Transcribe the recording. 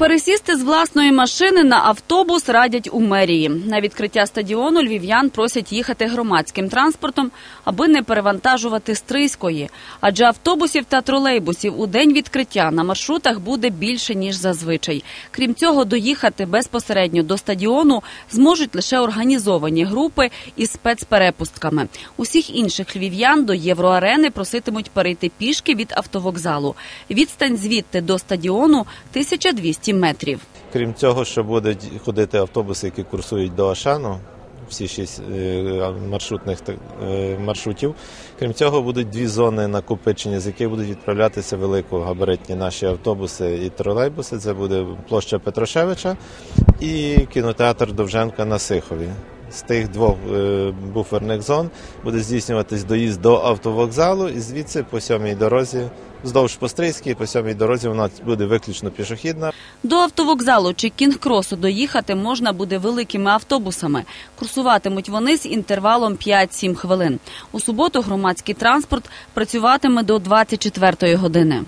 Пересісти з власної машини на автобус радять у мерії. На відкриття стадіону львів'ян просять їхати громадським транспортом, аби не перевантажувати стрийської. Адже автобусів та тролейбусів у день відкриття на маршрутах буде більше ніж зазвичай. Крім цього, доїхати безпосередньо до стадіону зможуть лише організовані групи із спецперепустками. Усіх інших львів'ян до євроарени проситимуть перейти пішки від автовокзалу. Відстань звідти до стадіону 1200 метрів. Крім цього, що будуть ходити автобуси, які курсують до Ашану, всі шість е, маршрутних е, маршрутів. Крім цього, будуть дві зони накопичення, з яких будуть відправлятися великогабаритні наші автобуси і тролейбуси. Це буде площа Петрошевича і кінотеатр Довженка на Сихові. З тих двох е, буферних зон буде здійснюватись доїзд до автовокзалу, і звідси по сьомій дорозі, вздовж Пострийській, по сьомій дорозі вона буде виключно пішохідна. До автовокзалу чи кінгкросу доїхати можна буде великими автобусами. Курсуватимуть вони з інтервалом 5-7 хвилин. У суботу громадський транспорт працюватиме до 24 години.